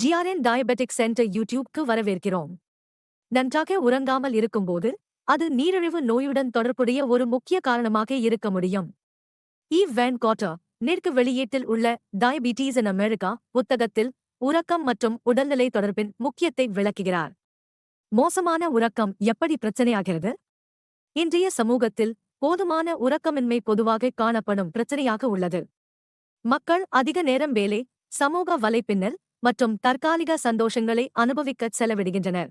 GRN diabetic centre யூடியூப்க்கு வரவேற்கிறோம். நன்றாக உறங்காமல் இருக்கும்போது அது நீரிழிவு நோயுடன் தொடர்புடைய ஒரு முக்கிய காரணமாக இருக்க முடியும். ஈவ் வேன் காட்டர் நேர்க்கு வெளியீட்டில் உள்ள டயபிட்டீஸ் இன் அமெரிக்கா புத்தகத்தில் உறக்கம் மற்றும் உடல்நிலை தொடர்பின் முக்கியத்தை விளக்குகிறார். மோசமான உறக்கம் எப்படி பிரச்சனையாகிறது? இன்றைய சமூகத்தில் போதுமான உறக்கமின்மை பொதுவாக காணப்படும் பிரச்சனையாக உள்ளது. மக்கள் அதிக நேரம் வேலை சமூக வலைப்பின்னல் மற்றும் தற்காலிக சந்தோஷங்களை அனுபவிக்கச் செலவிடுகின்றனர்.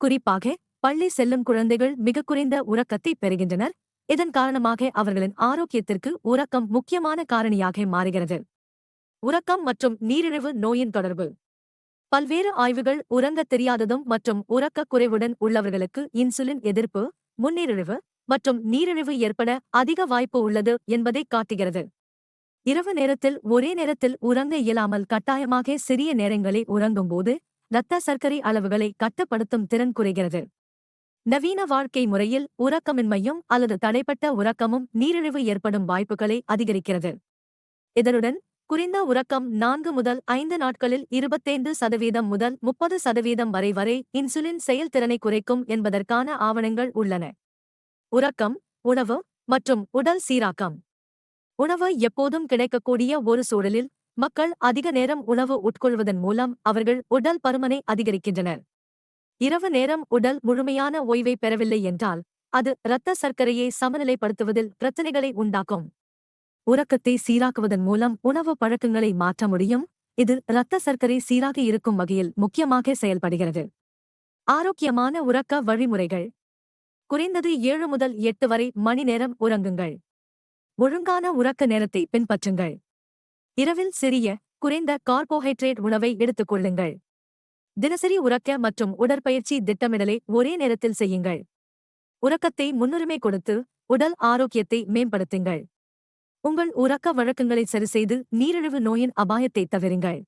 குறிப்பாக பள்ளி செல்லும் குழந்தைகள் மிக குறைந்த உறக்கத்தை பெறுகின்றனர். இதன் காரணமாக அவர்களின் ஆரோக்கியத்திற்கு உறக்கம் முக்கியமான காரணியாக மாறுகிறது. உறக்கம் மற்றும் நீரிழிவு நோயின் தொடர்பு. பல்வேறு ஆய்வுகள் உறங்கத் தெரியாததும் மற்றும் உறக்கக் குறைவுடன் உள்ளவர்களுக்கு இன்சுலின் எதிர்ப்பு முன்னீரிழிவு மற்றும் நீரிழிவு ஏற்பட அதிக வாய்ப்பு உள்ளது என்பதை காட்டுகிறது. இரவு நேரத்தில் ஒரே நேரத்தில் உறங்க இயலாமல் கட்டாயமாக சிறிய நேரங்களை உறங்கும்போது இரத்த சர்க்கரை அளவுகளை கட்டுப்படுத்தும் திறன் குறைகிறது. நவீன வாழ்க்கை முறையில் உறக்கமின்மையும் அல்லது தடைப்பட்ட உறக்கமும் நீரிழிவு ஏற்படும் வாய்ப்புகளை அதிகரிக்கிறது. இதனுடன் குறைந்த உறக்கம் நான்கு முதல் ஐந்து நாட்களில் இருபத்தைந்து சதவீதம் முதல் முப்பது சதவீதம் வரை வரை இன்சுலின் செயல்திறனை குறைக்கும் என்பதற்கான ஆவணங்கள் உள்ளன. உறக்கம் உணவு மற்றும் உடல் சீராக்கம். உணவு எப்போதும் கிடைக்கக்கூடிய ஒரு சூழலில் மக்கள் அதிக நேரம் உணவு உட்கொள்வதன் மூலம் அவர்கள் உடல் பருமனை அதிகரிக்கின்றனர். இரவு நேரம் உடல் முழுமையான ஓய்வை பெறவில்லை என்றால் அது இரத்த சர்க்கரையை சமநிலைப்படுத்துவதில் பிரச்சனைகளை உண்டாக்கும். உறக்கத்தை சீராக்குவதன் மூலம் உணவு பழக்கங்களை மாற்ற முடியும். இது இரத்த சர்க்கரை சீராக இருக்கும் வகையில் முக்கியமாக செயல்படுகிறது. ஆரோக்கியமான உறக்க வழிமுறைகள். குறைந்தது ஏழு முதல் எட்டு வரை மணி நேரம் உறங்குங்கள். ஒழுங்கான உறக்க நேரத்தை பின்பற்றுங்கள். இரவில் சிறிய குறைந்த கார்போஹைட்ரேட் உணவை எடுத்துக் கொள்ளுங்கள். தினசரி உறக்க மற்றும் உடற்பயிற்சி திட்டமிடலை ஒரே நேரத்தில் செய்யுங்கள். உறக்கத்தை முன்னுரிமை கொடுத்து உடல் ஆரோக்கியத்தை மேம்படுத்துங்கள். உங்கள் உறக்க வழக்கங்களை சரிசெய்து நீரிழிவு நோயின் அபாயத்தை தவிருங்கள்.